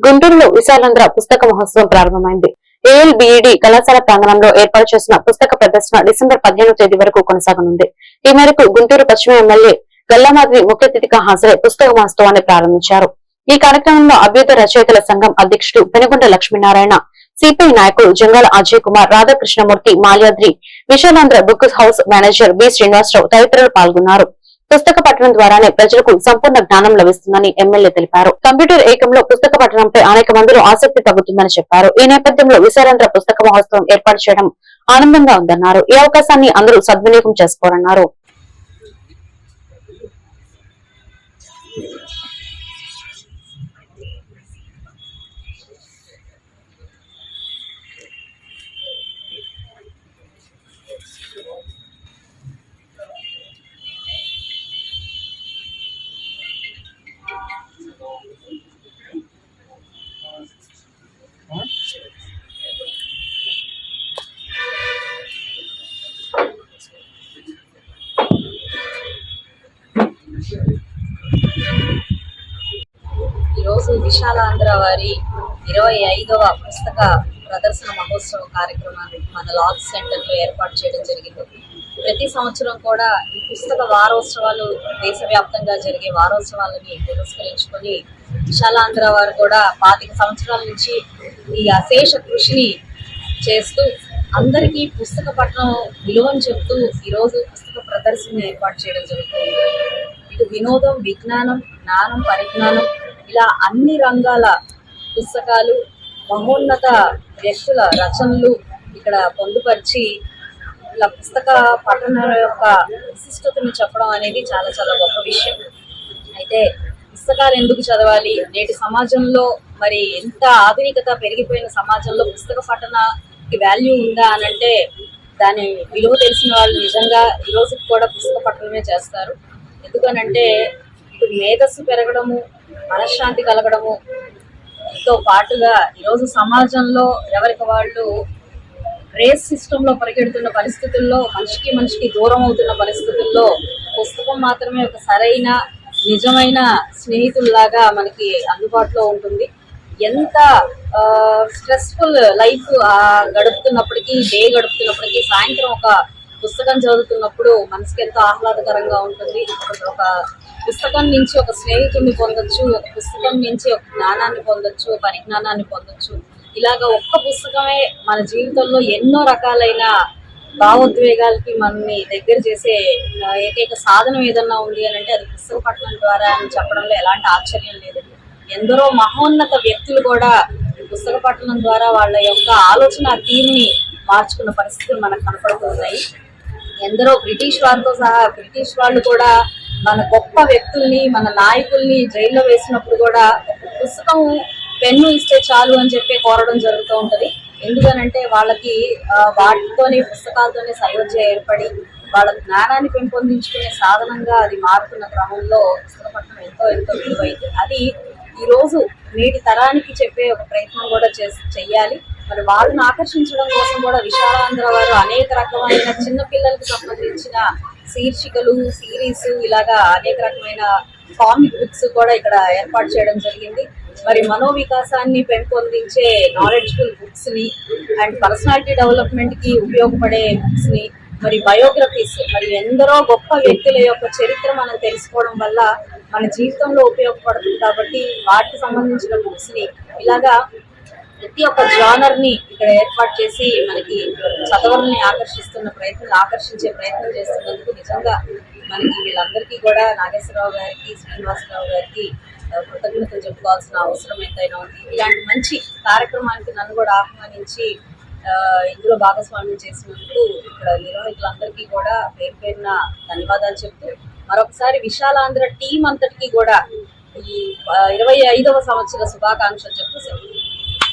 గుంటూరులో విశాలాంధ్ర పుస్తక మహోత్సవం ప్రారంభమైంది. ఏఎల్బిఈడి కళాశాల ప్రాంగణంలో ఏర్పాటు చేసిన పుస్తక ప్రదర్శన డిసెంబర్ పదిహేను తేదీ వరకు కొనసాగనుంది. ఈ మేరకు గుంటూరు పశ్చిమ ఎమ్మెల్యే గల్లామాద్రి ముఖ్య అతిథిగా హాజరై పుస్తక మహోత్సవాన్ని ప్రారంభించారు. ఈ కార్యక్రమంలో అభ్యుత రచయితల సంఘం అధ్యక్షుడు పెనుగొండ లక్ష్మీనారాయణ సిపిఐ నాయకులు Jangala Ajay Kumar Radhakrishnamurthy Malyadri Visalandhra book house manager B Srinivasarao తదితరులు పాల్గొన్నారు. పుస్తక పఠనం ద్వారానే ప్రజలకు సంపూర్ణ జ్ఞానం లభిస్తుందని ఎమ్మెల్యే తెలిపారు. కంప్యూటర్ ఏకంలో పుస్తక పఠనంపై అనేక మందిలో ఆసక్తి తగ్గుతుందని చెప్పారు. ఈ నేపథ్యంలో విశాలంధ్ర పుస్తక మహోత్సవం ఏర్పాటు చేయడం ఆనందంగా ఉందన్నారు. ఈ అవకాశాన్ని అందరూ సద్వినియోగం చేసుకోరన్నారు ఈరోజు విశాలాంధ్ర వారి ఇరవై ఐదవ పుస్తక ప్రదర్శన మహోత్సవ కార్యక్రమాన్ని మన లాగ్ సెంటర్లో ఏర్పాటు చేయడం జరిగింది. ప్రతి సంవత్సరం కూడా ఈ పుస్తక వారోత్సవాలు దేశవ్యాప్తంగా జరిగే వారోత్సవాలని పురస్కరించుకొని విశాలాంధ్ర వారు కూడా పాతిక సంవత్సరాల నుంచి ఈ అశేష కృషిని చేస్తూ అందరికీ పుస్తక పఠనం విలువని చెప్తూ ఈరోజు పుస్తక ప్రదర్శన ఏర్పాటు చేయడం జరుగుతుంది. ఇటు వినోదం విజ్ఞానం జ్ఞానం పరిజ్ఞానం ఇలా అన్ని రంగాల పుస్తకాలు మహోన్నత వ్యక్తుల రచనలు ఇక్కడ పొందుపరిచి ఇలా పుస్తక పఠన యొక్క విశిష్టతను చెప్పడం అనేది చాలా చాలా గొప్ప విషయం. అయితే పుస్తకాలు ఎందుకు చదవాలి? నేటి సమాజంలో మరి ఎంత ఆధునికత పెరిగిపోయిన సమాజంలో పుస్తక పఠనకి వాల్యూ ఉందా అని అంటే దాని విలువ తెలిసిన వాళ్ళు నిజంగా ఈ రోజుకి కూడా పుస్తక పఠనమే చేస్తారు. ఎందుకనంటే ఇప్పుడు మేధస్సు పెరగడము మనశ్శాంతి కలగడము తో పాటుగా ఈరోజు సమాజంలో ఎవరికి వాళ్ళు రేస్ సిస్టంలో పరిగెడుతున్న పరిస్థితుల్లో మనిషికి మనిషికి దూరం అవుతున్న పరిస్థితుల్లో పుస్తకం మాత్రమే ఒక సరైన నిజమైన స్నేహితుల్లాగా మనకి అందుబాటులో ఉంటుంది. ఎంత స్ట్రెస్ఫుల్ లైఫ్ గడుపుతున్నప్పటికీ డే గడుపుతున్నప్పటికీ సాయంత్రం ఒక పుస్తకం చదువుతున్నప్పుడు మనసుకి ఎంతో ఆహ్లాదకరంగా ఉంటుంది. ఒక- పుస్తకం నుంచి ఒక స్నేహితుడిని పొందొచ్చు ఒక పుస్తకం నుంచి ఒక జ్ఞానాన్ని పొందొచ్చు పరిజ్ఞానాన్ని పొందొచ్చు. ఇలాగ ఒక్క పుస్తకమే మన జీవితంలో ఎన్నో రకాలైన భావోద్వేగాలకి మనల్ని దగ్గర చేసే ఏకైక సాధనం ఏదన్నా ఉంది అని అంటే అది పుస్తక పఠనం ద్వారా అని చెప్పడంలో ఎలాంటి ఆశ్చర్యం లేదు. ఎందరో మహోన్నత వ్యక్తులు కూడా పుస్తక పఠనం ద్వారా వాళ్ళ యొక్క ఆలోచన తీరుని మార్చుకున్న పరిస్థితులు మనకు కనపడుతున్నాయి ఎందరో బ్రిటిష్ వారితో సహా బ్రిటిష్ వాళ్ళు కూడా మన గొప్ప వ్యక్తుల్ని మన నాయకుల్ని జైల్లో వేసినప్పుడు కూడా పుస్తకం పెన్ను ఇస్తే చాలు అని చెప్పి కోరడం జరుగుతూ ఉంటుంది. ఎందుకనంటే వాళ్ళకి వాటితోనే పుస్తకాలతోనే సయోధ్య ఏర్పడి వాళ్ళ జ్ఞానాన్ని పెంపొందించుకునే సాధనంగా అది మారుతున్న క్రమంలో పుస్తకపట్నం ఎంతో ఎంతో విలువైంది. అది ఈరోజు నేటి తరానికి చెప్పే ఒక ప్రయత్నం కూడా చేసి చెయ్యాలి. మరి వాళ్ళని ఆకర్షించడం కోసం కూడా విశాలాంధ్ర వారు అనేక రకమైన చిన్న పిల్లలకు సంబంధించిన శీర్షికలు సిరీస్ ఇలాగా అనేక రకమైన కామిక్ బుక్స్ కూడా ఇక్కడ ఏర్పాటు చేయడం జరిగింది. మరి మనోవికాసాన్ని పెంపొందించే నాలెడ్జ్ఫుల్ బుక్స్ని అండ్ పర్సనాలిటీ డెవలప్మెంట్కి ఉపయోగపడే బుక్స్ని మరి బయోగ్రఫీస్ మరి ఎందరో గొప్ప వ్యక్తుల యొక్క చరిత్ర మనం తెలుసుకోవడం వల్ల మన జీవితంలో ఉపయోగపడుతుంది కాబట్టి వాటికి సంబంధించిన బుక్స్ని ఇలాగా ప్రతి ఒక్క జానర్ని ఇక్కడ ఏర్పాటు చేసి మనకి చదవల్ని ఆకర్షిస్తున్న ప్రయత్నం ఆకర్షించే ప్రయత్నం చేస్తున్నందుకు నిజంగా మనకి వీళ్ళందరికీ కూడా నాగేశ్వరరావు గారికి శ్రీనివాసరావు గారికి కృతజ్ఞతలు చెప్పుకోవాల్సిన అవసరం ఎంతైనా ఉంది. ఇలాంటి మంచి కార్యక్రమానికి నన్ను కూడా ఆహ్వానించి ఇందులో భాగస్వామ్యం చేసినందుకు ఇక్కడ నిర్వాహకులందరికీ కూడా పేరు పేరున ధన్యవాదాలు చెప్తూ మరొకసారి విశాలాంధ్ర టీం అంతటికీ కూడా ఈ ఇరవై ఐదవ సంవత్సర శుభాకాంక్షలు చెప్తూ